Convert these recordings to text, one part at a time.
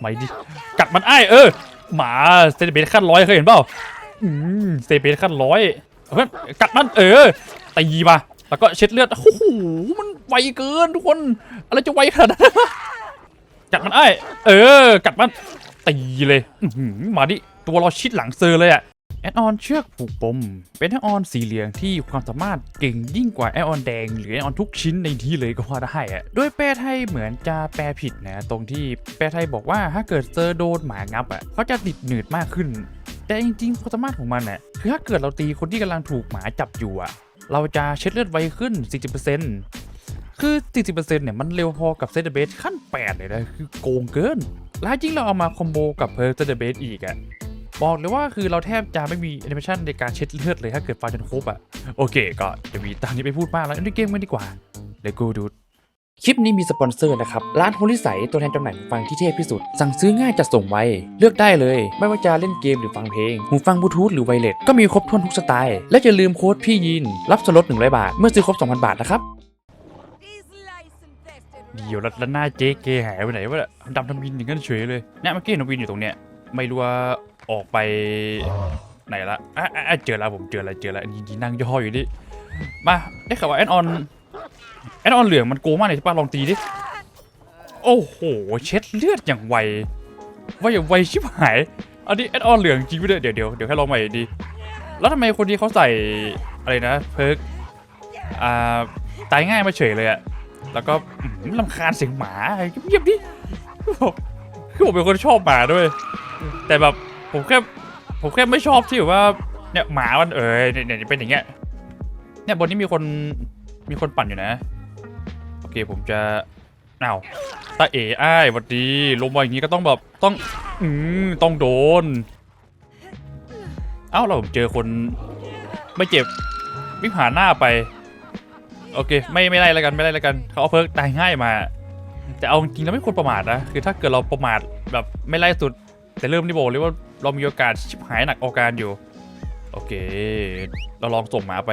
ไม่ดิ กัดมันไอ้เออ หมาเซนเบตขั้นร้อยเคยเห็นเปล่า อืมเซนเบตขั้นร้อยเพื่อนกัดมันเออตีมาแล้วก็เช็ดเลือดโอ้โหมันไวเกินทุกคน อะไรจะไวขนาดนั้นกัดมันไอ้เออ กัดมันตีเลยอื้อหือมาดิตัวเราชิดหลังเซอร์เลยอะ แอดออนเชือกผูกปม เป็นแอดออนสีเหลืองที่ความสามารถเก่งยิ่งกว่าแอดออนแดง หรือแอดออนทุกชิ้นในที่เลยก็ว่าได้อะโดยแปลไทยเหมือนจะแปลผิดนะตรงที่แปลไทยบอกว่าถ้าเกิดเซอโดนหมางับอะเขาจะติดหนืดมากขึ้น แต่จริงๆความสามารถของมันอะคือถ้าเกิดเราตีคนที่กำลังถูกหมาจับอยู่อะเราจะเช็ดเลือดไวขึ้น 40%คือ 40%เนี่ยมันเร็วพอกับเซตเบสขั้น 8 เลยนะคือโกงเกิน แล้วยิ่งเราเอามาคอมโบกับเพอร์เซตเบสอีกอะ บอกเลยว่าคือเราแทบจะไม่มีแอนิเมชันในการเช็ดเลือดเลยถ้าเกิดฟังจนครบอะโอเคก็จะมีตามนี้ไปพูดมากแล้วในเกมกันดีกว่าเลโก้ดูคลิปนี้มีสปอนเซอร์นะครับ ร้านโฮลิสัยตัวแทนจำหน่ายหูฟังที่เทพที่สุด สั่งซื้อง่ายจัดส่งไว เลือกได้เลย ไม่ว่าจะเล่นเกมหรือฟังเพลง หูฟังบลูทูธหรือไวเลสก็มีครบถ้วนทุกสไตล์ และอย่าลืมโค้ดพี่ยิน รับส่วนลด100 บาท เมื่อซื้อครบ 2,000 บาทนะครับ เดี๋ยวแล้วแล้วหน้าเจ๊เกหายไปไหนวะดำทำบินอย่างนั้นเฉยเลยเนี่ยเมื่อกี้นวินอยู่ตรงเนี้ยไม่รู้ว่า ออกไปไหนละอะอะอะเจอแล้วผมเจอแล้วเจอแล้วนี่นั่งย่ออยู่นี่มาได้ข่าวว่าแอนออนแอนออนเหลืองมันโกงมากเลยใช่ปะลองตีดิโอ้โหเช็ดเลือดอย่างไวไวอย่างไวชิบหายอันนี้แอนออนเหลืองจริงไปเลยเดี๋ยวเดี๋ยวเดี๋ยวให้ลองใหม่ดี แล้วทำไมคนนี้เขาใส่อะไรนะเพิร์กอ่าตายง่ายมาเฉยเลยอะแล้วก็ลำคาญเสียงหมาเงียบๆดิคือผมเป็นคนชอบหมาด้วย แต่แบบ ผมแค่ผมแค่ไม่ชอบที่แบบว่าเนี่ยหมามันเออเนี่ยเนี่ยเป็นอย่างเงี้ยเนี่ยบนนี้มีคนมีคนปั่นอยู่นะ โอเคผมจะเอ้าตาเอ๋อ้ายหวัดดีลงมาอย่างงี้ก็ต้องแบบต้องอืมต้องโดน เอ้าเราผมเจอคนไม่เจ็บวิ่งผ่านหน้าไป โอเค ไม่ไม่ไล่แล้วกันไม่ไล่แล้วกันเขาเอาเพิร์กตายง่ายมา แต่เอาจริงแล้วไม่ควรประมาทนะคือถ้าเกิดเราประมาทแบบไม่ไล่สุด แต่เริ่มนี่บอกเลยว่า เรามีโอกาสชิบหายหนักอาการอยู่ โอเค เราลองส่งหมาไป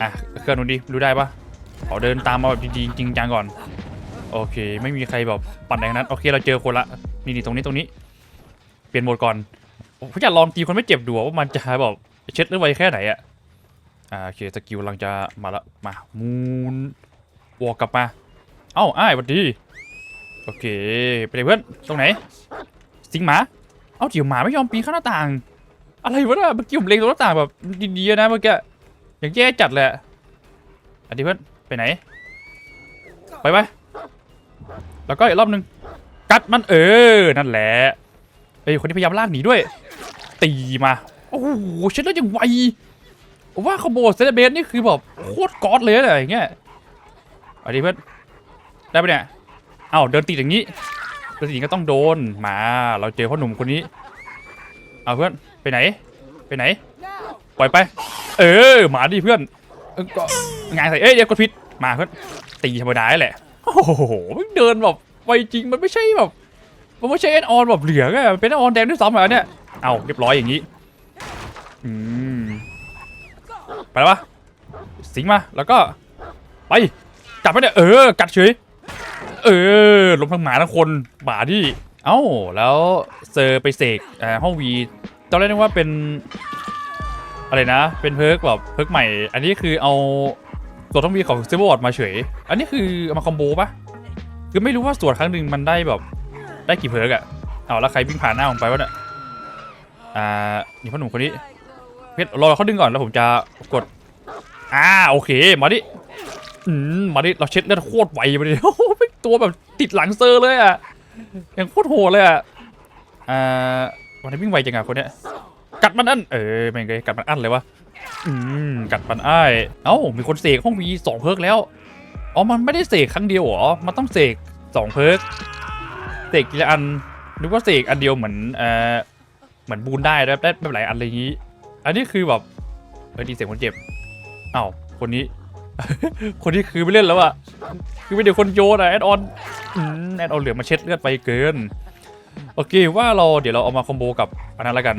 อะ เครื่องนู้นดิดูได้ปะขอเดินตามมาแบบดีๆจริงจังก่อน โอเค ไม่มีใครแบบปั่นแรงนั้น โอเค เราเจอคนละ นี่นี่ตรงนี้ตรงนี้ เปลี่ยนโหมดก่อนผมอยากลองตีคนไม่เจ็บดูว่ามันจะแบบเช็ดเลือดไวแค่ไหนอะอ่าโอเคสกิลกำลังจะมาละ มามูนวอกกลับมา เอ้าอ้ายหวัดดี โอเค ไปเลยเพื่อน ตรงไหน สิงหมา เอาเดี๋ยวหมาไม่ยอมปีนเข้าหน้าต่าง อะไรวะเนี่ยเมื่อกี้ผมเล็งตรงหน้าต่างแบบดีๆนะเมื่อกี้อย่างแย่จัดเลยอะอันนี้เพื่อนไปไหน ไปไปแล้วก็อีกรอบหนึง กัดมันเออ นั่นแหละเฮ้คนที่พยายามลากหนีด้วย ตีมา โอ้โหเช็ดแล้วยังไวว่าคอมโบเซตเบสนี่คือแบบโคตรก๊อดเลยนะอย่างเงี้ยเอาดิเพื่อนได้ปะเนี่ย เอ้าเดินติดอย่างนี้ ติดอย่างก็ต้องโดนมา เราเจอพ่อหนุ่มคนนี้ เอาเพื่อนไปไหน ไปไหน ปล่อยไป เออหมาดิเพื่อนเออก็งานใส่เอ้ยเดี๋ยวกดผิดมาเพื่อนตีธรรมดาแหละ โอ้โหมันเดินแบบไวจริงมันไม่ใช่แบบมันไม่ใช่แอนออนแบบเหลืองอะมันเป็นแอนออนแดงด้วยซ้ำเหรอเนี่ยเอาเรียบร้อยอย่างนี้อืมไปแล้วปะสิงมาแล้วก็ไปจับไปเนี่ยเออกัดเฉย เออลมทั้งหมาทั้งคนหมาที่ เอ้า แล้วเซอร์ไปเสกอ่าห้องวีตอนแรกนึกว่าเป็น อะไรนะ เป็นเพิร์กแบบเพิร์กใหม่ อันนี้คือเอาตัวต้องมีของเซเวอร์วอร์ดมาเฉย อันนี้คือเอามาคอมโบปะคือไม่รู้ว่าสวดครั้งหนึ่งมันได้แบบ ได้กี่เพิร์กอะเอาแล้วใครวิ่งผ่านหน้าผมไปวะเนี่ยอ่านี่พ่อหนุ่มคนนี้เพชรรอเขาดึงก่อนแล้วผมจะกดอ่าโอเค มาดิอืมมาดิเราเช็ดเลือดโคตรไวไปเลยโอ้โหเป็น ตัวแบบติดหลังเซอร์เลยอะยังโคตรโหดเลยอะอ่าวันนี้วิ่งไวจังอะคนเนี้ยกัดมันอันเออไม่งเลยกัดมันอันเลยวะอืมกัดมันอ้ายเอ้ามีคนเสกห้องวีสองเพิร์กแล้วอ๋อมันไม่ได้เสกครั้งเดียวหรอมันต้องเสกสองเพิร์กเสกทีละอันนึกว่าเสกอันเดียวเหมือนเอ่อเหมือนบูนได้ได้ได้ไม่หลายอันอะไรอย่างนี้ อันนี้คือแบบเออดีเสียงคนเจ็บอ้าวคนนี้ คนนี้คือไม่เล่นแล้วอะคือไม่เดี๋ยวคนโยนอะแอดออนแอดออนเหลือมาเช็ดเลือดไปเกิน โอเคว่าเราเดี๋ยวเราเอามาคอมโบกับอันนั้นละกัน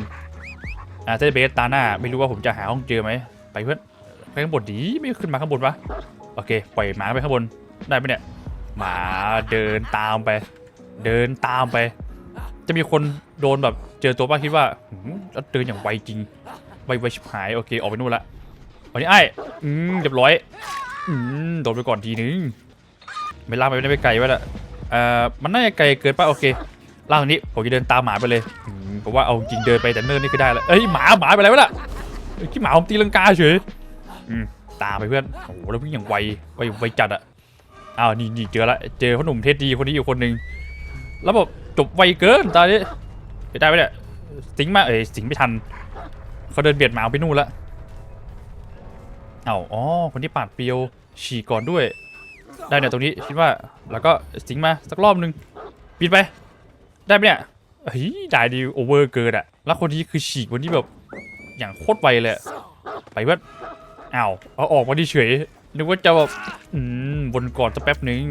อ่าเซตเบสตาหน้า ไม่รู้ว่าผมจะหาห้องเจอไหม ไปเพื่อนไปข้างบนดีไม่ขึ้นมาข้างบนปะโอเค ปล่อยหมาไปข้างบน ได้ไหมเนี่ย หมาเดินตามไป เดินตามไป จะมีคนโดนแบบเจอตัวป้าคิดว่าหืมแล้วเดินอย่างไวจริงไวไวชิบหาย โอเค ออกไปนู่นละ วันนี้ไอ้อืมเรียบร้อยอืมโดนไปก่อนทีนึงไม่ลากไปไม่ได้ไปไกลไว้ละเอ่อมันน่าจะไกลเกินไปโอเคล่างนี้ผมจะเดินตามหมาไปเลยอืมผมว่าเอาจริงเดินไปแต่เนินนี่คือได้แล้วเอ้ยหมาหมาไปแล้วล่ะเอ้ยขี้หมาผมตีลังกาเฉยอืมตามไปเพื่อนโอ้โหแล้ววิ่งอย่างไวไวไวจัดอะอ้าวนี่นี่เจอละเจอพ่อหนุ่มเทสดีคนนี้อยู่คนหนึ่งแล้วแบบจบไวเกินตอนนี้ได้ไหมเนี่ยสิงมาเอ้ยสิงไม่ทันเขาเดินเบียดหมาไปนู่นละ เอาอ๋อ คนที่ปาดเปียวฉีกก่อนด้วย ได้เนี่ยตรงนี้คิดว่าแล้วก็สิงมาสักรอบนึงปิดไป ได้ไหมเนี่ยเฮ้ยได้ดีโอเวอร์เกินอะแล้วคนนี้คือฉีกวันที่แบบอย่างโคตรไวเลยไปเพื่อนอ้าวเอาออกมาดิเฉยนึกว่าจะแบบอืมวนก่อนสักแป๊บหนึ่ง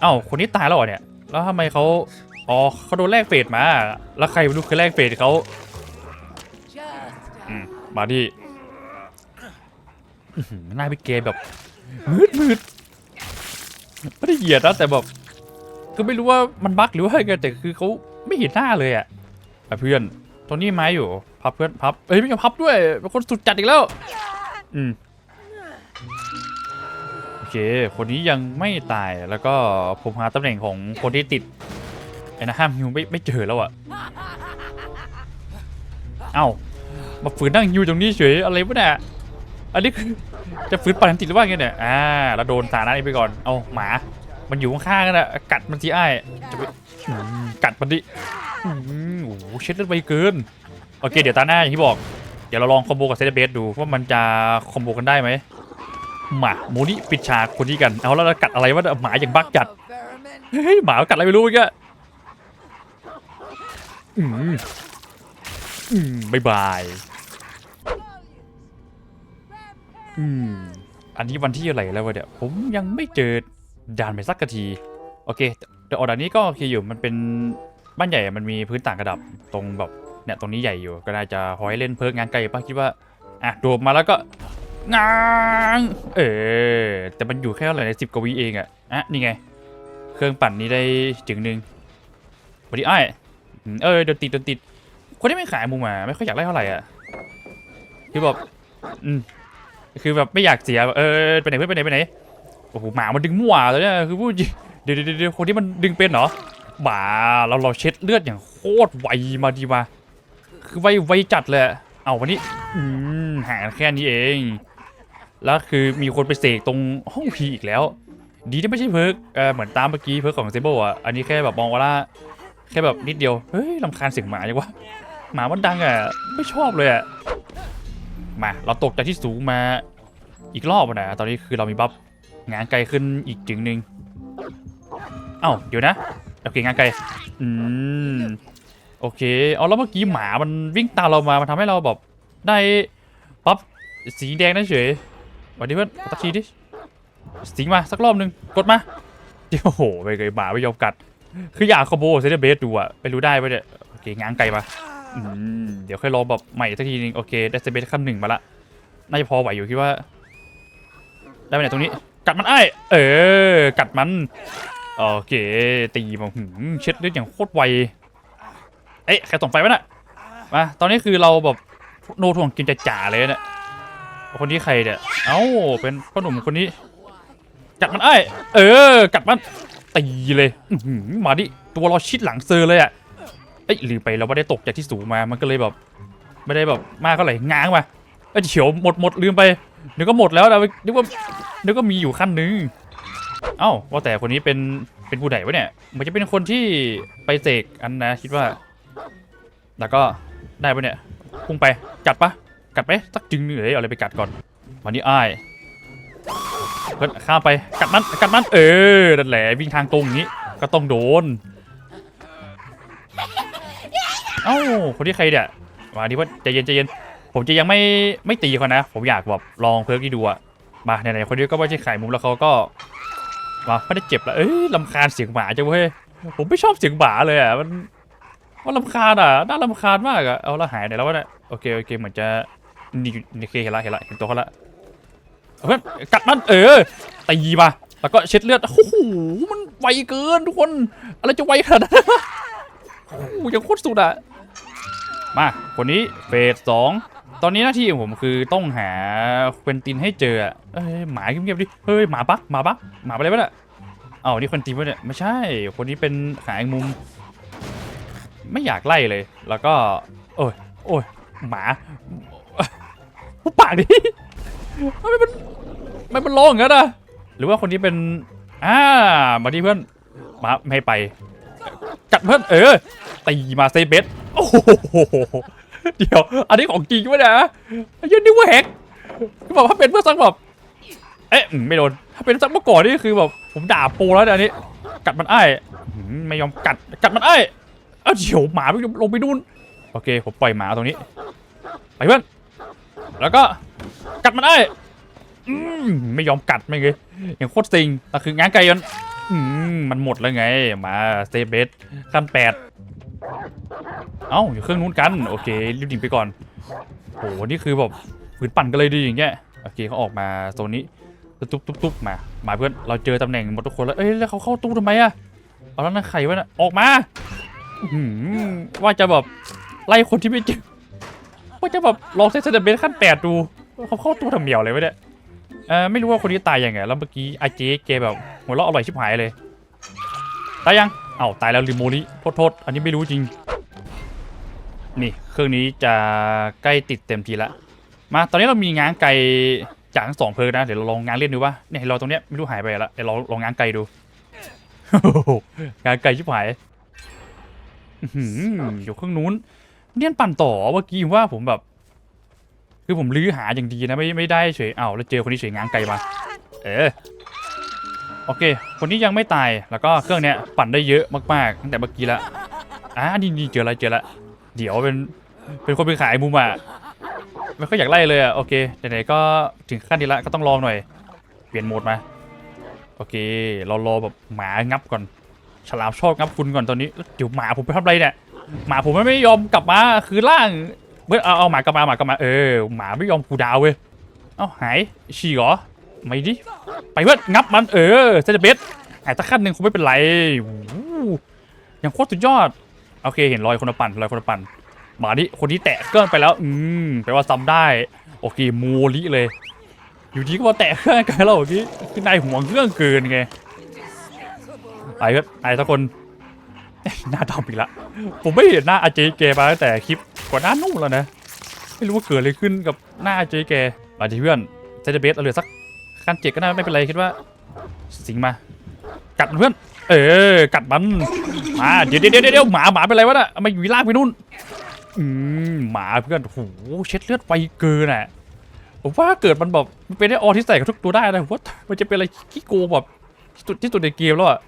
เอ้าคนนี้ตายแล้วเหรอเนี่ย แล้วทำไมเขาอ๋อเขาโดนแลกเฟสมา แล้วใครไม่รู้เคยแลกเฟสเขาอืมมาดิ หน้าพี่เกมแบบมืดมืดไม่ได้เหยียดนะแต่แบบคือไม่รู้ว่ามันบั๊กหรือว่าไงแต่คือเขาไม่เห็นหน้าเลยอะ่ะเพื่อนตัวนี้ไม้อยู่ พับเพื่อนพับเอ้ยไม่ยอมพับด้วยเป็นคนสุดจัดอีกแล้ว อืมโอเค คนนี้ยังไม่ตายแล้วก็ผมหาตำแหน่งของคนที่ติดไอ้นะห้ามฮิวไม่ไม่เจอแล้วอะเอ้ามาฝืนนั่งอยู่ตรงนี้เฉยอะไรวะเนี่ย อันนี้คือจะฝืนปั่นติดหรือว่าไงเนี่ย อ่าแล้วโดนสาระนี้ไปก่อน เอาหมา มันอยู่ข้างๆกันอะกัดมันสิไอ้ายจะไปอืมกัดมันดิอืมโอ้โหเช็ดเลือดไปเกิน โอเค เดี๋ยวตาหน้าอย่างที่บอก เดี๋ยวเราลองคอมโบกับเซเลเบสดูว่ามันจะคอมโบกันได้ไหมหมาหมูนี่ปิดฉากคนนี้กัน เอาแล้วเรากัดอะไรวะหมาอย่างบักจัด เฮ้ยหมากัดอะไรไม่รู้เมื่อกี้อืมอืมบายบาย อืม อันนี้วันที่อะไรแล้ววะเนี่ยผมยังไม่เจอด่านไปสักที โอเค แต่ออด่านนี้ก็โอเคอยู่ มันเป็นบ้านใหญ่ มันมีพื้นต่างระดับตรงแบบเนี่ยตรงนี้ใหญ่อยู่ ก็น่าจะพอให้เล่นเพิกงานไกลป้าคิดว่า อะโดดมาแล้วก็งางเออ แต่มันอยู่แค่เท่าไหร่ในสิบกว่าวิเองอะอะ นี่ไง เครื่องปั่นนี้ได้จึงหนึ่งสวัสดีไอ้ายอืมเออเดินติดเดินติด คนที่ไม่ขายมุมอะไม่ค่อยอยากได้เท่าไหร่อะ คือแบบอืม คือแบบไม่อยากเสียเออไปไหนเพื่อนไปไหนไปไหนโอ้โหหมามันดึงมั่วเลยเนี่ยคือพูดจริงเดี๋ยวเดี๋ยวคนที่มันดึงเป็นเหรอหมาเราเราเช็ดเลือดอย่างโคตรไวมาดีมาคือไวไวจัดเลยเอาวันนี้อืมห่างแค่นี้เอง แล้วคือมีคนไปเสกตรงห้องพีอีกแล้ว ดีที่ไม่ใช่เพิร์กเออเหมือนตามเมื่อกี้เพิร์กของเซเบิลอะอันนี้แค่แบบมองว่าแค่แบบนิดเดียวเฮ้ยลำคาญเสียงหมาจังวะหมามันดังอะไม่ชอบเลยอะ มา เราตกจากที่สูงมาอีกรอบนะตอนนี้คือเรามีบัฟงานไกลขึ้นอีกจึงหนึ่งเอ้าเดี๋ยวนะ โอเคงานไกลอืมโอเคเอาแล้วเมื่อกี้หมามันวิ่งตามเรามา มันทำให้เราแบบได้ปั๊บสีแดงนั่นเฉยวันนี้เพื่อนตักทีดิสิงมาสักรอบหนึ่งกดมาเดี๋ยวโอ้โหไปเลยหมาไม่ยอมกัด คืออยากคอมโบเซนเบสดูอะไปรู้ได้ปะเนี่ยโอเคง้างไกลมา อืมเดี๋ยวค่อยลองแบบใหม่สักทีนึงโอเคได้เซเบสขั้นหนึ่งมาละน่าจะพอไหวอยู่คิดว่าได้ไปไหนตรงนี้ กัดมันไอ้เออ กัดมันโอเคตีมาหืมเช็ดเลือดอย่างโคตรไวเอ๊ะใครส่งไฟวะน่ะมาตอนนี้คือเราแบบโนถ่วงกินจ่าเลยเนี่ยคนนี้ใครเนี่ยเอ้าเป็นพ่อหนุ่มคนนี้ กัดมันไอ้เออ กัดมันตีเลยมาดิตัวเราชิดหลังเซอร์เลยอะ เอ้ยลืมไปเราไม่ได้ตกจากที่สูงมา มันก็เลยแบบ ไม่ได้แบบมากเท่าไหร่ง้างมาเอ้ยเฉียวหมดหมดลืมไปนึกก็หมดแล้วนะนึกว่านึกว่ามีอยู่ขั้นนึงเอ้าว่าแต่คนนี้เป็นเป็นผู้ใดวะเนี่ยมันจะเป็นคนที่ไปเสกอันนะคิดว่า แล้วก็ได้ปะเนี่ยพุ่งไปกัดปะกัดไปสักจึงหนึ่งเลยเอาอะไรไปกัดก่อนวันนี้อ้ายเพื่นข้ามไปกัดมันกัดมันเออนั่นแหละวิ่งทางตรงอย่างนี้ก็ต้องโดน เอ้าคนที่ใครเนี่ยมาดิเพื่อนใจเย็นใจเย็น ผมจะยังไม่ไม่ตีเขานะ ผมอยากแบบลองเพิร์กที่ดูอะมาไหนๆคนนี้ก็ไม่ใช่ไข่มุมแล้วเขาก็มาไม่ได้เจ็บละเอ้ยลำคาญเสียงหมาจังเว้ยผมไม่ชอบเสียงหมาเลยอะมันมันลำคาญอะน่ารำคาญมากอะเอาและหายไหนแล้ววะเนี่ยโอเคโอเคเหมือนจะนี่นี่เคเห็นละเห็นละเห็นตัวเขาละเพื่อนกัดมันเออตีมาแล้วก็เช็ดเลือดโอ้โหมันไวเกินทุกคน อะไรจะไวขนาดนั้น โอ้โหยังโคตรสุดอะมาคนนี้เฟสสองตอนนี้หน้าที่ของผมคือต้องหาเควินตินให้เจอเอ้ยหมาเงียบๆดิเฮ้ยหมาปักหมาปักหมาอะไรวะเนี่ยเอานี่ควินตินวะเนี่ยไม่ใช่ คนนี้เป็นขางมุม ไม่อยากไล่เลย แล้วก็โอ้ยโอ้ยหมาหุบปากดิทำไมมันทำไมมันร้องงั้นอะหรือว่าคนนี้เป็นอ่ามาที่เพื่อนมาไม่ให้ไป กัดเพื่อนเออตีมาเซเบสโอ้โหเดี๋ยว อันนี้ของจริงวะนี่ยไอ้เหี้ยันนี่ว่าแฮกคือบอกถ้าเป็นเพื่อนสักแบบเอ๊ะอืมไม่โดนถ้าเป็นสักเมื่อก่อนนี่คือแบบผมด่าโปรแล้วเนี่ยอันนี้ กัดมันไอ้ไม่ยอมกัดกัดมันไอ้เอ้าเดี๋ยวหมาไปลงไปนู่นโอเคผมปล่อยหมาตรงนี้ไปเพื่อนแล้วก็กัดมันไอ้ไม่ยอมกัดไม่เลยอย่างโคตรซิงแต่คืองานไกลยัน มมันหมดแล้วไง มาเซเบสขั้นแปดเอ้าอยู่เครื่องนู้นกัน โอเครีบดิ่งไปก่อนโหนี่คือแบบฝืนปั่นกันเลยดีอย่างเงี้ยโอเคเขาออกมาโซนนี้ตุ๊บตุ๊บตุ๊บมา มาเพื่อนเราเจอตำแหน่งหมดทุกคนแล้วเอ้ยแล้วเขาเข้าตู้ทำไมอะเอาแล้วนั่นใครวะน่ะออกมาอื้อหือว่าจะแบบไล่คนที่ไม่เจอว่าจะแบบลองเซตเบสขั้นแปดดูเขาเข้าตู้ทำเหมียวเลยวะเนี่ย เออไม่รู้ว่าคนนี้ตายยังไง แล้วเมื่อกี้ไอเจ๊เกแบบหัวเราะอร่อยชิบหายเลย ตายยัง เอ้าตายแล้วลิโมนี้โทษโทษอันนี้ไม่รู้จริง นี่เครื่องนี้จะใกล้ติดเต็มทีละ มาตอนนี้เรามีง้างไก่จากทั้งสองเพลิงนะ เดี๋ยวเราลองง้างเล่นดูว่าเนี่ยเราตรงเนี้ยไม่รู้หายไปแล้วเดี๋ยวเราลองง้างไก่ดูง้างไก่ชิบหายอื้อยู่เครื่องนู้นเนี่ยปั่นต่อเมื่อกี้ว่าผมแบบ คือผมลื้อหาอย่างดีนะไม่ไม่ได้เฉยเอ้าแล้วเจอคนนี้เฉยง้างไกลมา เออโอเค คนนี้ยังไม่ตายแล้วก็เครื่องเนี้ยปั่นได้เยอะมากๆตั้งแต่เมื่อกี้ละอ่านี่นี่เจออะไรเจอละเดี๋ยวเป็นเป็นคนไปขายมุมอะไม่ค่อยอยากไล่เลยอะโอเคไหนๆก็ถึงขั้นนี้ละก็ต้องลองหน่อย เปลี่ยนโหมดมาโอเค เรารอแบบหมางับก่อน ฉลามชอบงับคุณก่อนตอนนี้เดี๋ยวหมาผมไปทำอะไรเนี่ยหมาผมไม่ยอมกลับมาคือล่าง เมื่อเอาเอาหมากลับมาหมากลับมาเออหมาไม่ยอมกูดาวเว้ยเอาหายฉี่เหรอไม่ดิไปเพื่อนงับมันเออเซนเบสหายตะขั้นหนึ่งคงไม่เป็นไรอ้โหยังโคตรสุดยอดโอเคเห็นรอยคนละปั่นรอยคนละปั่นหมานี่คนที่แตะเครื่องไปแล้ว อืมแปลว่าซ้ำได้ โอเคโมลิเลย อยู่ดีก็มาแตะเครื่องกันแล้วเมื่อกี้คือนายห่วงเครื่องเกินไงไปเพื่อนนายทุกคน หน้าดำอีกละ ผมไม่เห็นหน้าอาเจแกมาตั้งแต่คลิปก่อนหน้านู่นแล้วนะ ไม่รู้ว่าเกิดอะไรขึ้นกับหน้าอาเจแกมาดิเพื่อนเซตเบสเอาเหลือสักขั้นเจ็ดก็น่าไม่เป็นไรคิดว่า สิงมา กัดเพื่อน เออ กัดมัน มาเดี๋ยวเดี๋ยวเดี๋ยวหมาหมาเป็นไรวะน่ะมาอยู่ล่างไปนู่น อืมหมาเพื่อนโหเช็ดเลือดไวเกินอะผมว่าเกิดมันแบบมันเป็นได้ออที่ใส่กับทุกตัวได้นะว่ามันจะเป็นอะไรขี้โกงแบบที่สุดที่สุดในเกมแล้วอะ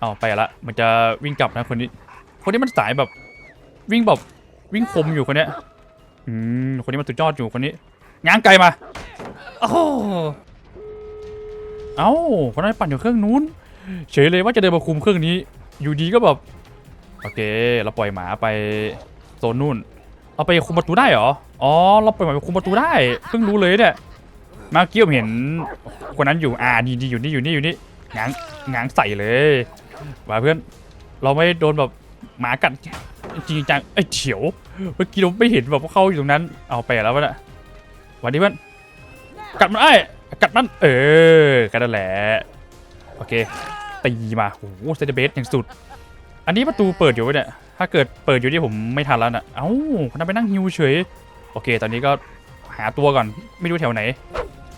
เอาไปละ มันจะวิ่งกลับนะคนนี้ คนนี้มันสายแบบ วิ่งแบบวิ่งคมอยู่คนเนี้ย อืม คนนี้มันสุดยอดอยู่คนนี้ง้างไกลมา โอ้เอ้า คนนั้นปั่นอยู่เครื่องนู้น เฉยเลยว่าจะเดินมาคุมเครื่องนี้ อยู่ดีก็แบบ โอเค เราปล่อยหมาไปโซนนู่น เอาไปคุมประตูได้เหรอ อ๋อ เราปล่อยหมาไปคุมประตูได้ เพิ่งรู้เลยเนี่ยเมื่อกี้ผมเห็นคนนั้นอยู่ อ่านี่นี่อยู่นี่อยู่นี่อยู่นี่ง้างง้างใส่เลย มาเพื่อน เราไม่โดนแบบหมากัดจริงจังไอ้เฉียว เมื่อกี้เราไม่เห็นแบบว่าเขาอยู่ตรงนั้น เอาไปแล้ววะน่ะวันนี้เพื่อน กัดมันไอ้กัดมัน เออ กันนั่นแหละ โอเค ตีมาโอ้โหเซนเบสอย่างสุด อันนี้ประตูเปิดอยู่วะเนี่ย ถ้าเกิดเปิดอยู่ที่ผมไม่ทันแล้วน่ะ เอ้าคนนั้นไปนั่งฮิวเฉย โอเค ตอนนี้ก็หาตัวก่อน ไม่รู้แถวไหน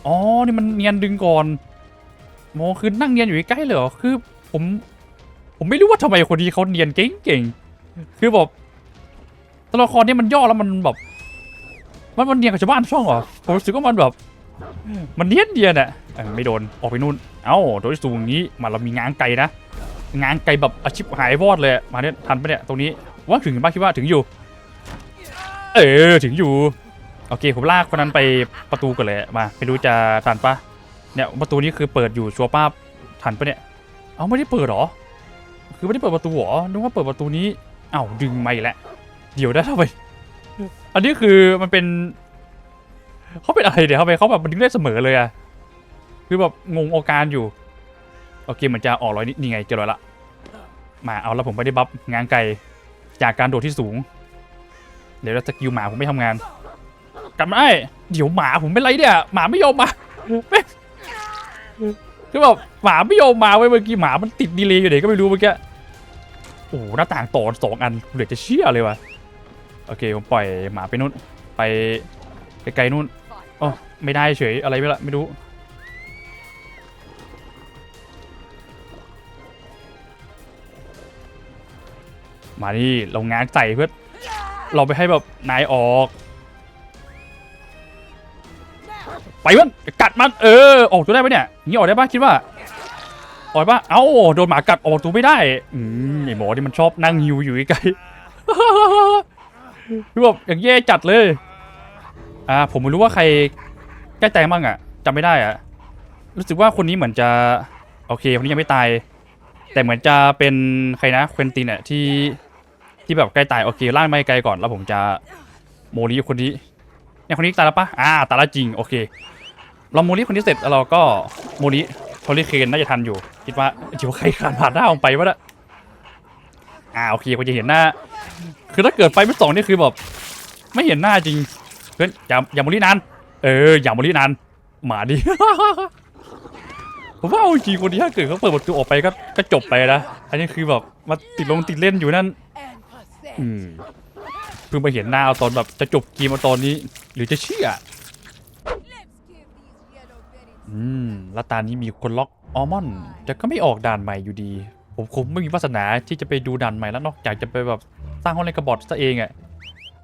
อ๋อ นี่มันเนียนดึงก่อนโมคือนั่งเนียนอยู่ใกล้เลยเหรอ คือผม ผมไม่รู้ว่าทำไมคนนี้เขาเนียนเก่งๆ คือแบบตัวละครนี้มันย่อแล้วมันแบบ มันมันเนียนกับชาวบ้านช่องเหรอ ผมรู้สึกว่ามันแบบ มันเนียนเนียนอะไม่โดน ออกไปนู่น เอ้า โดยสูงนี้มาเรามีง้างไกลนะ ง้างไกลแบบอาชิบหายวอดเลย มาเนี่ยทันปะเนี่ยตรงนี้ว่าถึงบ้างคิดว่าถึงอยู่ เออถึงอยู่ โอเคผมลากคนนั้นไปประตูก่อนเลยมาไม่รู้จะทันปะเนี่ยประตูนี้คือเปิดอยู่ชัวร์ป้าทันปะเนี่ย เอาไม่ได้เปิดหรอ คือไม่ได้เปิดประตูหรอนึกว่าเปิดประตูนี้เอ้าดึงไมาอีกแล้วเดี๋ยวได้ทำไมอันนี้คือมันเป็นเขาเป็นอะไรเดี๋ยวทำไมเขาแบบมันดึงได้เสมอเลยอะคือแบบงงอาการอยู่โอเคเหมือนจะออกร้อยนิดนี่ไงเจอร้อยละมาเอาแล้วผมไม่ได้บัฟงานไก่จากการโดดที่สูง เดี๋ยวสกิลหมาผมไม่ทำงานกลับมาไอ้เดี๋ยวหมาผมเป็นไรเนี่ยหมาไม่ยอมมา คือแบบหมาไม่ยอมมาเว้ยเมื่อกี้หมามันติดดีเลย์อยู่ไหนก็ไม่รู้เมื่อกี้โอ้หน้าต่างต่อสองอันเหลือจะเชื่อเลยว่ะโอเคผมปล่อยหมาไปนู่นไปไกลๆนู่นอ๋อไม่ได้เฉยอะไรไม่ละไม่รู้มานี่เรางางใส่เพื่อเราไปให้แบบนายออก ไปเพื่อนกัดมันเออออกตัวได้ปะเนี่ยนี้ออกได้ปะคิดว่าออกปะเอ้าโดนหมากัดออกตัวไม่ได้อืมไอหมอที่มันชอบนั่งหิวอยู่ไกลๆคือแบบอย่างแย่จัดเลย อ่า ผมไม่รู้ว่าใครใกล้ตายมั่งอะจำไม่ได้อะ รู้สึกว่าคนนี้เหมือนจะ โอเค คนนี้ยังไม่ตาย แต่เหมือนจะเป็นใครนะเควินตินอะที่ที่แบบใกล้ตายโอเคล่างไม่ไกลก่อนแล้วผมจะโมลีคนนี้เนี่ยคนนี้ตายแล้วปะอ่าตายแล้วจริงโอเค เราโมลีคนนี้เสร็จแล้วเราก็โมลีโทลิเคนน่าจะทันอยู่ คิดว่าเดี๋ยวใครขานผ่านหน้าผมไปวะเนี่ยอ่าโอเคก็จะเห็นหน้า คือถ้าเกิดไฟไม่สองนี่คือแบบไม่เห็นหน้าจริงเพื่อนอย่าอย่าโมลีนานเอออย่าโมลีนานหมาดิผมว่าเอาจริงคนที่ถ้าเกิดเขาเปิดประตูออกไปก็ก็จบไปนะอันนี้คือแบบมาติดลงติดเล่นอยู่นั่นอืมเพิ่งไปเห็นหน้าเอาตอนแบบจะจบเกมเอาตอนนี้ หรือจะเชื่อ อืมแล้วตานี้มีคนล็อกออมอน แต่ก็ไม่ออกด่านใหม่อยู่ดี ผมคงไม่มีวาสนาที่จะไปดูด่านใหม่แล้วนอกจากจะไปแบบสร้างห้องเล่นกระบอดซะเองอะ่ะ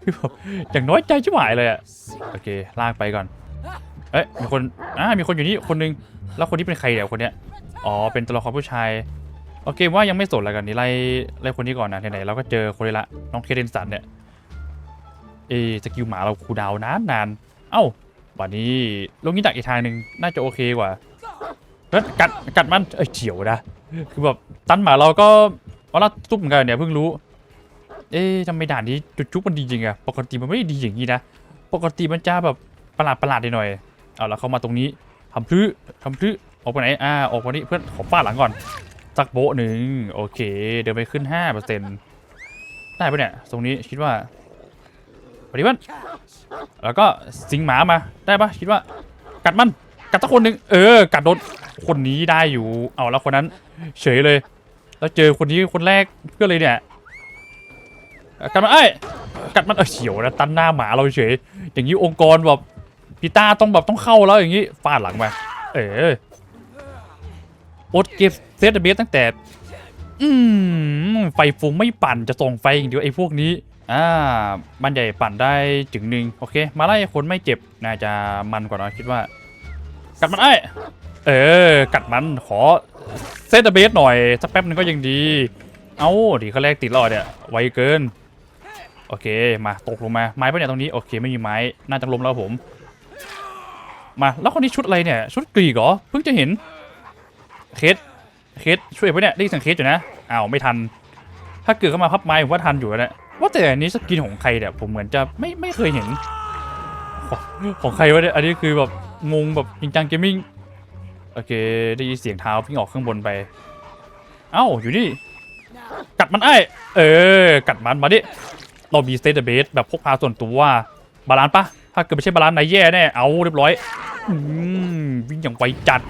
คือแบบอย่างน้อยใจชิบหายเลยอะ่ะโอเคลากไปก่อน เอ้ยมีคนอ่ามีคนอยู่นี่คนนึง แล้วคนนี้เป็นใครเดี๋ยวคนเนี้ย อ๋อ เป็นตัวละครผู้ชาย โอเคว่ายังไม่สนอะไรกันนี่ไล่ไล่คนนี้ก่อนนะไหนๆเราก็เจอคนนี้ละน้องเคเดนสันเนี่ย เอสกิลหมาเราคูลดาวน์นานนานๆเอ้า วันนี้ลงนี้ดักอีกทางหนึ่งน่าจะโอเคกว่าเฮ้ยกัดกัดมันเอ้ยเฉียวนะคือแบบตันหมาเราก็ว่าเราซุปเหมือนกันเนี่ยเพิ่งรู้ เอ๊ะทำไมด่านนี้จุดจุกมันดีจริงอะปกติมันไม่ได้ดีอย่างนี้นะปกติมันจะแบบประหลาดประหลาดหน่อยเอาแล้วเข้ามาตรงนี้ทำพื้ทำพื้ออกไปไหนอ่าออกไปนี่เพื่อนขอฟาดหลังก่อนสักโบะหนึ่งโอเค เดินไปขึ้นห้าเปอร์เซ็นต์ได้ปะเนี่ย ตรงนี้คิดว่า ปฏิวัติแล้วก็สิงหมามาได้ปะคิดว่า กัดมันกัดสักคนหนึ่งเออ กัดโดนคนนี้ได้อยู่เอาแล้วคนนั้น เฉยเลย แล้วเจอคนนี้คนแรกเพื่อเลยเนี่ยกัดมันเอ้กัดมันเออเฉียวนะตันหน้าหมาเราเฉย อย่างนี้องค์กรแบบพีต้าต้องแบบต้องเข้าแล้วอย่างนี้ฟาดหลังมาเออโอดเก็บเซตเบสตั้งแต่ อืมไฟฟูไม่ปั่นจะส่งไฟอย่างเดียวไอ้พวกนี้ อ่ามันใหญ่ปั่นได้จึงหนึ่งโอเค มาไล่คนไม่เจ็บน่าจะมันกว่านะคิดว่า กัดมันไอ้เออ กัดมันขอเซตเบสหน่อยสักแป๊บนึงก็ยังดี เอ้าดีเขาแรกติดรอดเนี่ยไวเกิน โอเคมาตกลงมาไม้ปะเนี่ยตรงนี้โอเคไม่มีไม้น่าจะล้มแล้วผม มาแล้วคนนี้ชุดอะไรเนี่ย ชุดกรีกเหรอเพิ่งจะเห็นเคสเคสช่วยปะเนี่ยได้สียงเคสอยู่นะอ้าวไม่ทัน ถ้าเกิดเข้ามาพับไม้ผมว่าทันอยู่นะว่ ว่าแต่อันนี้สกินของใครเนี่ยผมเหมือนจะไม่ไม่เคยเห็น ของใครวะเนี่ยอันนี้คือแบบงงแบบจริงจังเกมมิ่งโอเคได้ยินเสียงเท้าพิ่งออกข้างบนไป เอ้าอยู่นี่ กัดมันไอ้เออ กัดมันมาดิเรามีสเตตเบสแบบพกพาส่วนตัวบาลานปะถ้าเกิดไม่ใช่บาลานไหนแย่แน่เอาเรียบร้อยอืมวิ่งอย่างไวจัด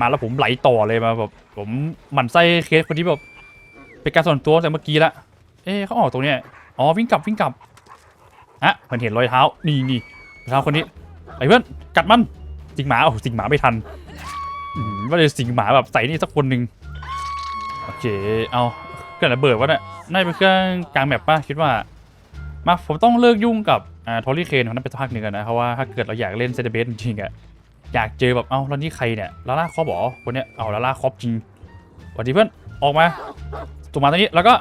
มาแล้วผมไหลต่อเลยมาแบบผมหมั่นไส้เคสคนที่แบบเป็นการส่วนตัวแต่เมื่อกี้ละ เอ๊เขาออกตรงเนี้ยอ๋อวิ่งกลับวิ่งกลับอะมันเห็นรอยเท้านี่นี่รอยเท้าคนนี้ไอ้เพื่อนกัดมันสิงหมาโอ้สิงหมาไม่ทันอืมว่าเลยสิงหมาแบบใส่นี่สักคนหนึ่งโอเคเอาเครื่องระเบิดวะเนี่ยน่าจะเป็นเครื่องกลางแมปป่ะคิดว่ามาผมต้องเลิกยุ่งกับอ่าทอรี่เคนของนั้นไปสักพักหนึ่งกันนะเพราะว่าถ้าเกิดเราอยากเล่นเซตเบสจริงๆอะอยากเจอแบบเอ้าแล้วนี่ใครเนี่ยลาล่าคอปเหรอคนเนี้ยเอาลาล่าคอปจริงสวัสดีเพื่อนออกมาตัวมาตรงนี้แล้วก็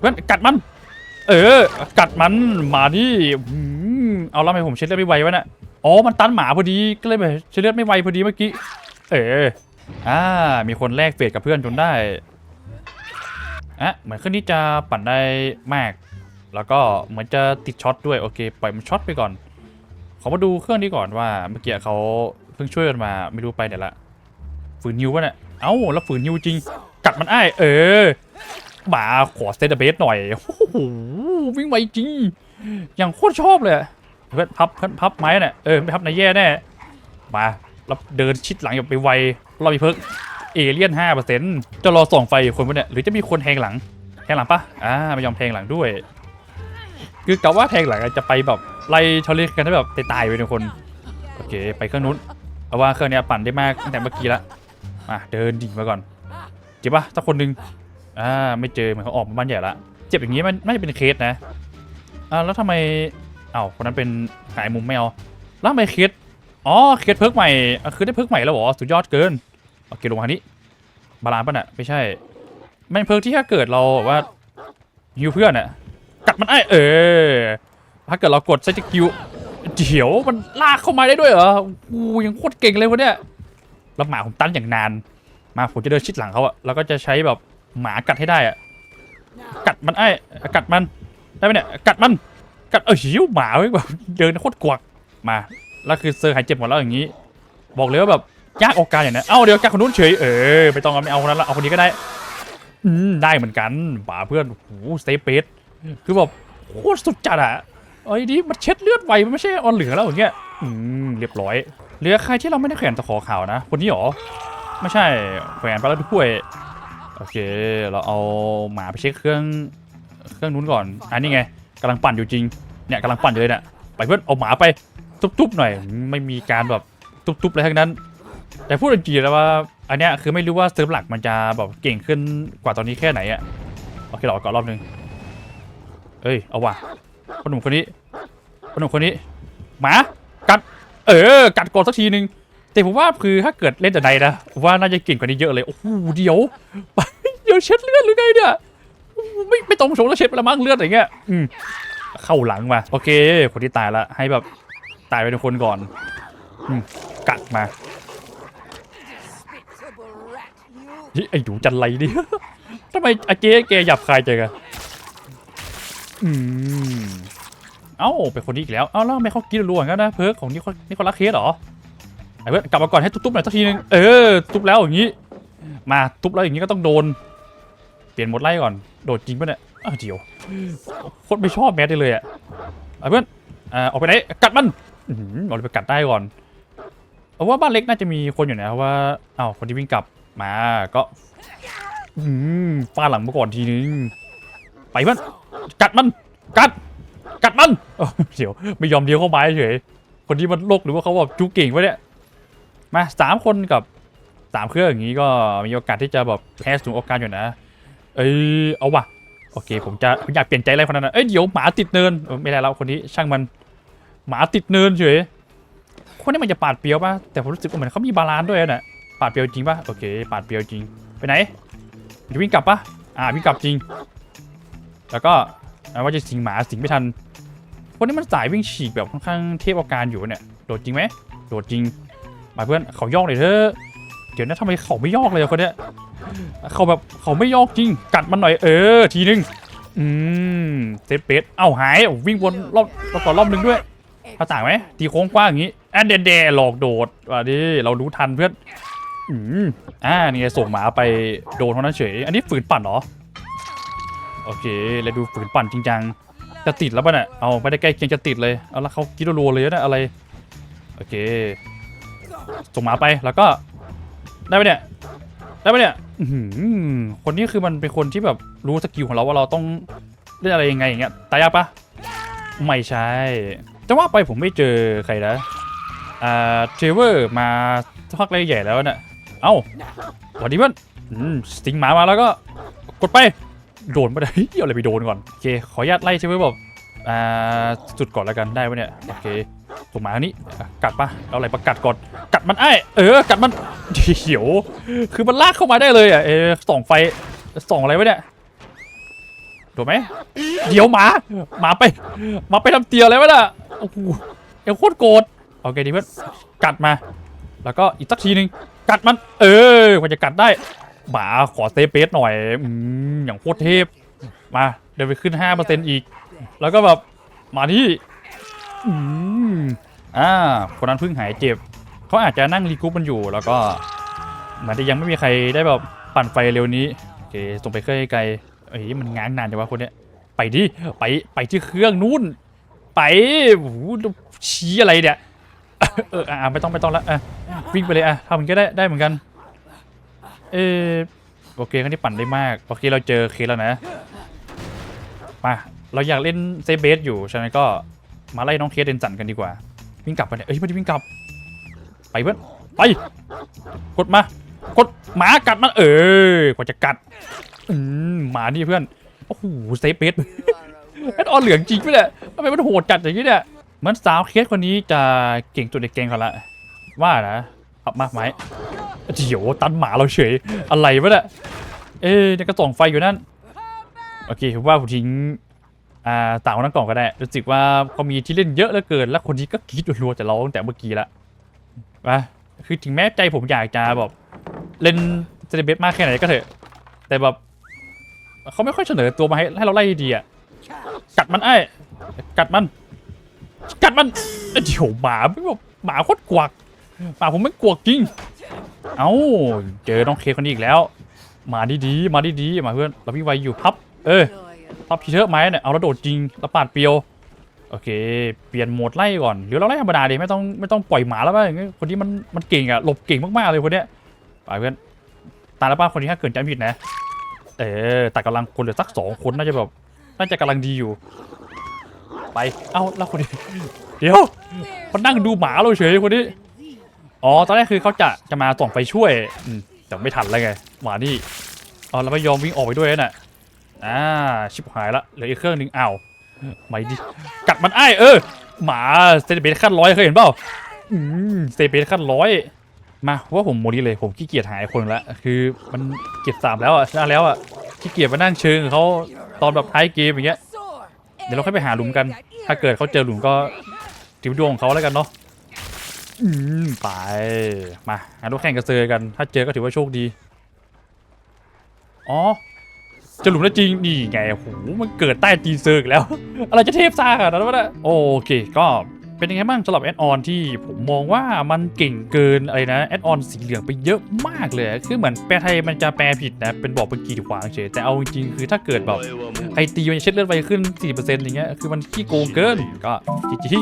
เพื่อนกัดมัน เออ กัดมันมาดิอืมเอาแล้วทำไมผมเช็ดเลือดไม่ไววะเนี่ยอ๋อมันตันหมาพอดีก็เลยแบบเช็ดเลือดไม่ไวพอดีเมื่อกี้ เอออ่ามีคนแลกเฟสกับเพื่อนจนได้อะเหมือนเครื่องนี้จะปั่นได้มาก แล้วก็เหมือนจะติดช็อตด้วยโอเคปล่อยมันช็อตไปก่อนขอมาดูเครื่องนี้ก่อนว่าเมื่อกี้เขาเพิ่งช่วยกันมาไม่รู้ไปไหนละฝืนนิ้ววะเนี่ยเอ้าแล้วฝืนฮิวจริงกัดมันไอ้เออ มาขอสเตตเบสหน่อยโอ้โหวิ่งไวจริงอย่างโคตรชอบเลยเพื่อนพับเพื่อนพับไม้เนี่ยเออไม่พับนายแย่แน่มาแล้วเดินชิดหลังอย่าไปไวเรามีเพิกเอเลียนห้าเปอร์เซ็นต์จะรอส่องไฟคนพวกเนี่ยหรือจะมีคนแทงหลังแทงหลังปะอ่าไม่ยอมแทงหลังด้วย คือกะว่าแทงหลังอะจะไปแบบไล่ชอรี่กันให้แบบตายๆไปทุกคนโอเคไปเครื่องนู้นเอาว่าเครื่องเนี้ยปั่นได้มากตั้งแต่เมื่อกี้ละมาเดินดิ่งมาก่อนเจ็บปะสักคนหนึ่ง อ่าไม่เจอเหมือนเขาออกมาบ้านใหญ่ละเจ็บอย่างงี้มันน่าจะเป็นเคสนะอ่าแล้วทำไมเอ้าคนนั้นเป็นหายมุมไม่เอาแล้วทำไมเคสอ๋อเคสเพิกใหม่อะคือได้เพิกใหม่แล้วเหรอสุดยอดเกินโอเคลงมานี้บาลานป่ะน่ะไม่ใช่แม่งเพิกที่ถ้าเกิดเราแบบว่าฮิวเพื่อนอะกัดมันไอเออถ้าเกิดเรากดใช้สกิลเดี๋ยวมันลากเข้ามาได้ด้วยเหรออูยังโคตรเก่งเลยวะเนี่ยแล้วหมาผมตั้นอย่างนาน มาผมจะเดินชิดหลังเขาอะแล้วก็จะใช้แบบ หมากัดให้ได้อะกัดมันไอ้กัดมันได้ไหมเนี่ยกัดมันกัดเออหิวหมาเว้ยแบบเดินโคตรกวักมาแล้วคือเซอร์หายเจ็บหมดแล้วอย่างนี้ บอกเลยว่าแบบยากออกการอย่างนี้เอ้าเดี๋ยวแกคนนู้นเฉยเออไม่ต้องเอาไม่เอาคนนั้นละเอาคนนี้ก็ได้อืมได้เหมือนกันป่าเพื่อนโอ้โหเซฟเปสคือแบบโคตรสุดจัดอะไอ้นี่มันเช็ดเลือดไวมันไม่ใช่ออนเหลือแล้วอย่างเงี้ยอืมเรียบร้อยเหลือใครที่เราไม่ได้แขวนตะขอขาวนะ คนนี้หรอไม่ใช่แขวนไปแล้วด้วย โอเค เราเอาหมาไปเช็คเครื่องเครื่องนู้นก่อน อันนี้ไงกำลังปั่นอยู่จริง เนี่ยกำลังปั่นอยู่เลยเนี่ย ไปเพื่อนเอาหมาไปทุบๆหน่อย ไม่มีการแบบทุบๆอะไรทั้งนั้น แต่พูดจริงๆแล้วว่า อันเนี้ยคือไม่รู้ว่าเซิร์ฟหลักมันจะแบบเก่งขึ้นกว่าตอนนี้แค่ไหนอะโอเคเราก่อนรอบนึงเอ้ย เอาว่ะพ่อหนุ่มคนนี้พ่อหนุ่มคนนี้ หมา กัด เออ กัดก่อนสักทีนึง แต่ผมว่าคือถ้าเกิดเล่นแต่ใดนะผมว่าน่าจะเก่งกว่านี้เยอะเลย โอ้โหเดี๋ยวเดี๋ยวเช็ดเลือดหรือไงเนี่ยไม่ไม่ตรงชงแล้วเช็ดไปละมั้งเลือดอะไรเงี้ยอืมเข้าหลังมา โอเค คนที่ตายละให้แบบตายไปทุกคนก่อนอืมกัดมา Despicable rat, you. เฮ้ไอ้หนูจันไรดิทำไมอาเจ๊แกหยับคายจังอะอืมเอ้าเป็นคนนี้อีกแล้ว เอ้าแล้วไมเขากินรัวย่างนั้นนะเพิร์กของนี่คนนี่คนละเคสเหรอ ไอ้เพื่อนกลับมาก่อนให้ตุ๊บๆหน่อยสักทีนึงเออตุ๊บแล้วอย่างนี้ มาตุ๊บแล้วอย่างนี้ก็ต้องโดน เปลี่ยนหมดไล่ก่อนโดดจริงปะเนี่ยอ้าวเดี๋ยวโคตรไม่ชอบแมสได้เลยอะไอ้เพื่อนอ่าออกไปไหนกัดมันอื้ออเอาเลยไปกัดได้ก่อนเอาว่าบ้านเล็กน่าจะมีคนอยู่นะเพราะว่าอ้าวคนที่วิ่งกลับมาก็อืมฟาดหลังมาก่อนทีนึงไปเพื่อนกัดมันกัดกัดมันเอ้าเดี๋ยวไม่ยอมเดียวเข้าไม้เฉยคนที่มันโลกหรือว่าเขาแบบจูเก่งวะเนี่ย มาสามคนกับสามเครื่องอย่างนี้ก็มีโอกาสที่จะแบบแพ้สูงโอกาสอยู่นะ เอ้ยเอาวะโอเค ผมจะผมอยากเปลี่ยนใจอะไรคนนั้นนะเอ้ยเดี๋ยวหมาติดเนินไม่ได้แล้วคนนี้ช่างมันหมาติดเนินเฉยคนนี้มันจะปาดเปียวป่ะแต่ผมรู้สึกว่าเหมือนเขามีบาลานซ์ด้วยนะปาดเปียวจริงป่ะโอเค ปาดเปียวจริงไปไหนจะวิ่งกลับปะอ่าวิ่งกลับจริง แล้วก็ว่าจะสิงหมาสิงไม่ทันคนนี้มันสายวิ่งฉีกแบบค่อนข้างเทพอาการอยู่เนี่ยโดดจริงไหมโดดจริง เพื่อนเขายอกเลยเถอะเดี๋ยวนะทำไมเขาไม่ยอกเลยคนเนี้ยเขาแบบเขาไม่ยอกจริง กัดมันหน่อยเออ ทีนึงอืมเซฟเปสเอ้าหายวิ่งวนรอบรอบก่อรอบนึงด้วยภาต่างไหมตีโค้งกว้างอย่างนี้แอนเดนเดหลอกโดดว่าดิเรารู้ทันเพื่อนอืมอ่านี่ส่งหมาไปโดนเท่านั้นเฉย อันนี้ฝืนปั่นเหรอโอเคเลยดูฝืนปั่นจริงจังจะติดแล้วป่ะเนี่ยเอาไม่ได้ใกล้เคียงจะติดเลยเอาล้วเขากินรัวเลยนะอะไรโอเค ส่งหมาไปแล้วก็ได้ไปะเนี่ยได้ไปะเนี่ยคนนี้คือมันเป็นคนที่แบบรู้สกิลของเราว่าเราต้องเล่นอะไรยังไงอย่างเงี้ยตายยากปะไม่ใช่จะว่าไปผมไม่เจอใครนะอ่าเทรเวอร์มาสักพักเลยใหญ่แล้วน่ะเอ้าสวัสดีเพื่อนสิงหมามาแล้วก็กดไปโดนไม่ได้เดี๋ยวอะไรไปโดนก่อนโอเคขออนุญาตไล่เทรเวอร์แบบอ่าจุดก่อนแล้วกันได้ไปะเนี่ยโอเค ส่งมาอันนี้กัดปะเอาอะไรประกัดก่อนกัดมันไอ้เออ กัดมันเดี๋ยว คือมันลากเข้ามาได้เลยอะเออส่องไฟส่องอะไรวะเนี่ยโดนไหมเดี๋ยวหมาหมาไปหมาไปทำเตียอะไรวะน่ะโอ้โหเอวโคตรโกรธโอเคดีเพื่อนกัดมา แล้วก็อีกสักทีหนึ่งกัดมัน เออมันจะกัดได้หมาขอเซฟเปสหน่อยอืมอย่างโคตรเทพมาเดินไปขึ้น5%อีก แล้วก็แบบมาที่ อืมอ่าคนนั้นเพิ่งหายเจ็บเขาอาจจะนั่งรีกรุ๊ปมันอยู่แล้วก็มือนจะยังไม่มีใครได้แบบปั่นไฟเร็วนี้โอเคส่งไปเครื่องไกลเอ้ยมันง้างนานจังวะคนเนี้ยไปดิไปไปที่เครื่องนู้นไปโอ้โหชี้อะไรเนี่ยเอออะไม่ต้องไม่ต้องละอะวิ่งไปเลยอะทำมันก็ได้ได้เหมือนกัน เออโอเคครั้งนี้ปั่นได้มากโอเคเราเจอเคสแล้วนะมาเราอยากเล่นเซฟเบสอยู่ฉะนั้นก็ มาไล่น้องเคสเดนสันกันดีกว่า วิ่งกลับไปเนี่ยเอ้ยไม่ได้วิ่งกลับ ไปเพื่อนไป กดมา กดหมากัดมันเออกว่าจะกัดอืมหมานี่เพื่อนโอ้โหเซฟเบสแอดออนเหลืองจริงไปเนี่ยทำไมมันโหดจัดอย่างนี้เนี่ยเหมันสาวเคสคนนี้จะเก่งตัวเด็กเก่งกันละว่านะเอามากไหมเดี๋ยวตันหมาเราเฉยอะไรวะเนี่ยเอ๊ะยังกระส่องไฟอยู่นั่น โอเคผมว่าผมทิ้ง อ่าต่างคนนั้นก่อนก็ได้ รู้สึกว่าเขามีที่เล่นเยอะเหลือเกิน แล้วคนนี้ก็กรีดรัวๆแต่เราตั้งแต่เมื่อกี้ละว่าคือถึงแม้ใจผมอยากจะแบบเล่นเซเลเบตมากแค่ไหนก็เถอะ แต่แบบเขาไม่ค่อยเสนอตัวมาให้ให้เราไล่ดีๆอะกัดมันไอ้กัดมัน กัดมันเดี๋ยวหมาไม่บหมาโคตรกวักหมาผมไม่กวักจริง เอ้าเจอน้องเคคนนี้อีกแล้ว มาดีๆมาดีๆมาเพื่อนเราพี่ไวอยู่พับ เออ ซับพิเชอร์ไหมเนี่ย เอาแล้วโดดจริงแล้วปาดเปียว โอเค เปลี่ยนโหมดไล่ก่อน หรือเราไล่ธรรมดาดีไม่ต้องไม่ต้องปล่อยหมาแล้วป่ะคนนี้มันมันเก่งอะหลบเก่งมากๆเลยคนเนี้ยไปเพื่อนตายแล้วป้าคนนี้ถ้าเกิดจำผิดนะ เออแต่กำลังคนเหลือสักสองคนน่าจะแบบน่าจะกำลังดีอยู่ ไป เอ้าแล้วคนนี้เดี๋ยวมันนั่งดูหมาเราเฉยคนนี้ อ๋อ ตอนแรกคือเขาจะจะมาส่องไปช่วยอืมแต่ไม่ทันแล้วไงหมานี่อ๋อแล้วไม่ยอมวิ่งออกไปด้วยน่ะ อ่าชิบหายละเหลืออีกเครื่องหนึ่งอ้าวไม่ดิกัดมันไอ้เออหมาสเตเบสขั้นร้อยเคยเห็นเปล่าอืมสเตเบสขั้นร้อยมาว่าผมโมนี้เลยผมขี้เกียจหายคนละคือมันเก็บสามแล้วอะชนะแล้วอะขี้เกียจมานั่งเชิงเขาตอนแบบท้ายเกมอย่างเงี้ยเดี๋ยวเราค่อยไปหาหลุมกัน ถ้าเกิดเขาเจอหลุมก็ถือดวงของเขาแล้วกันเนาะอืมไปมาหาตัวแข่งกระเซอกัน ถ้าเจอก็ถือว่าโชคดี อ๋อ จอหลุมแล้วจริงนี่ไงโหมันเกิดใต้ตีนเซอร์อีกแล้ว อะไรจะเทพซ่าขนาดนั้นวะเนี่ยโอเคก็เป็นยังไงบ้างสำหรับแอดออนที่ผมมองว่ามันเก่งเกินอะไรนะแอดออนสีเหลืองไปเยอะมากเลย คือเหมือนแปลไทยมันจะแปลผิดนะ เป็นบอกเป็นกีดขวางเฉยแต่เอาจริงๆคือถ้าเกิดแบบใครตีมันเช็ดเลือดไปขึ้น 4%อย่างเงี้ยคือมันขี้โกงเกินก็จีจี